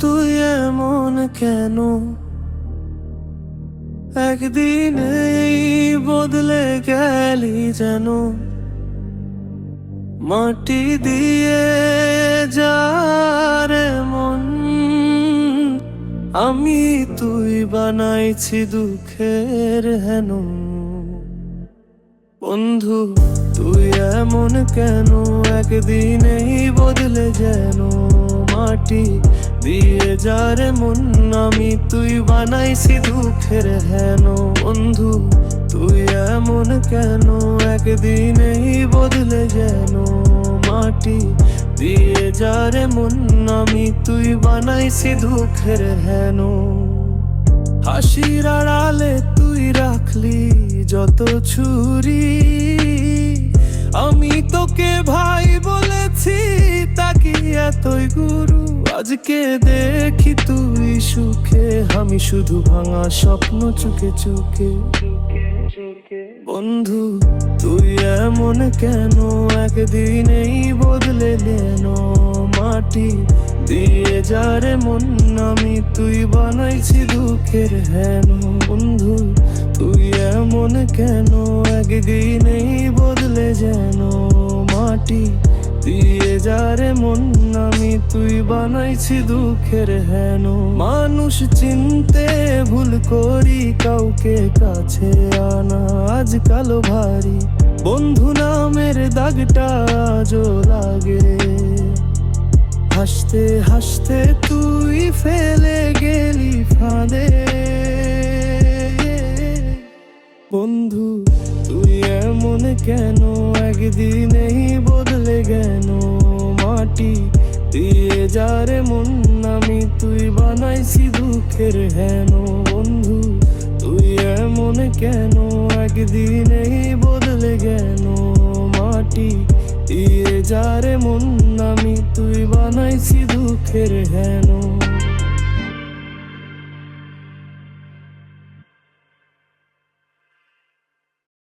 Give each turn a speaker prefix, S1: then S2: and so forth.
S1: তুই এমন কেন? একদিনেই বদলে গেলি যেন। মাটি দিয়ে যারে মন আমি তুই বানাইছি দুঃখের হেন। বন্ধু, তুই এমন কেন? একদিনেই বদলে যেন। মাটি দিয়ে যারে মন আমি তুই বানাইছি দুঃখের হেন বন্ধু। তুই এমন কেন? একদিনেই বদলে যেন মাটি দিয়ে যারে মন আমি তুই বানাইছি দুঃখের হেন। হাসির আড়ালে তুই রাখলি যত ছুরি। আমি তোকে ভাই তাকি এতই গুরু? আজকে দেখি তুই সুখে। আমি শুধু ভাঙা স্বপ্ন চুকে চুকে। বন্ধু, তুই এমন কেন? একদিন এই বদলে লেন মাটি দিয়ে যারে মন আমি তুই বানাইছি দুঃখের হেন। বন্ধু, তুই এমন কেন? একদিন এই বদলে যেন যারে মন আমি তুই বানাইছি দুঃখের হেন। মানুষ চিনতে ভুল করি, কাউকে কাছে আনা আজকাল ভারী। বন্ধু নামের দাগটা আজও লাগে। হাসতে হাসতে তুই ফেলে গেলি ফাঁদে। বন্ধু, তুই এমন কেন? একদিনেই বদলে গেল মাটি দিয়ে যারে মন, আমি তুই বানাইছি দুঃখের হেন বন্ধু। তুই এমন কেন? একদিন এই বদলে গেল মাটি দিয়ে যারে মন, আমি তুই বানাইছি দুঃখের হেন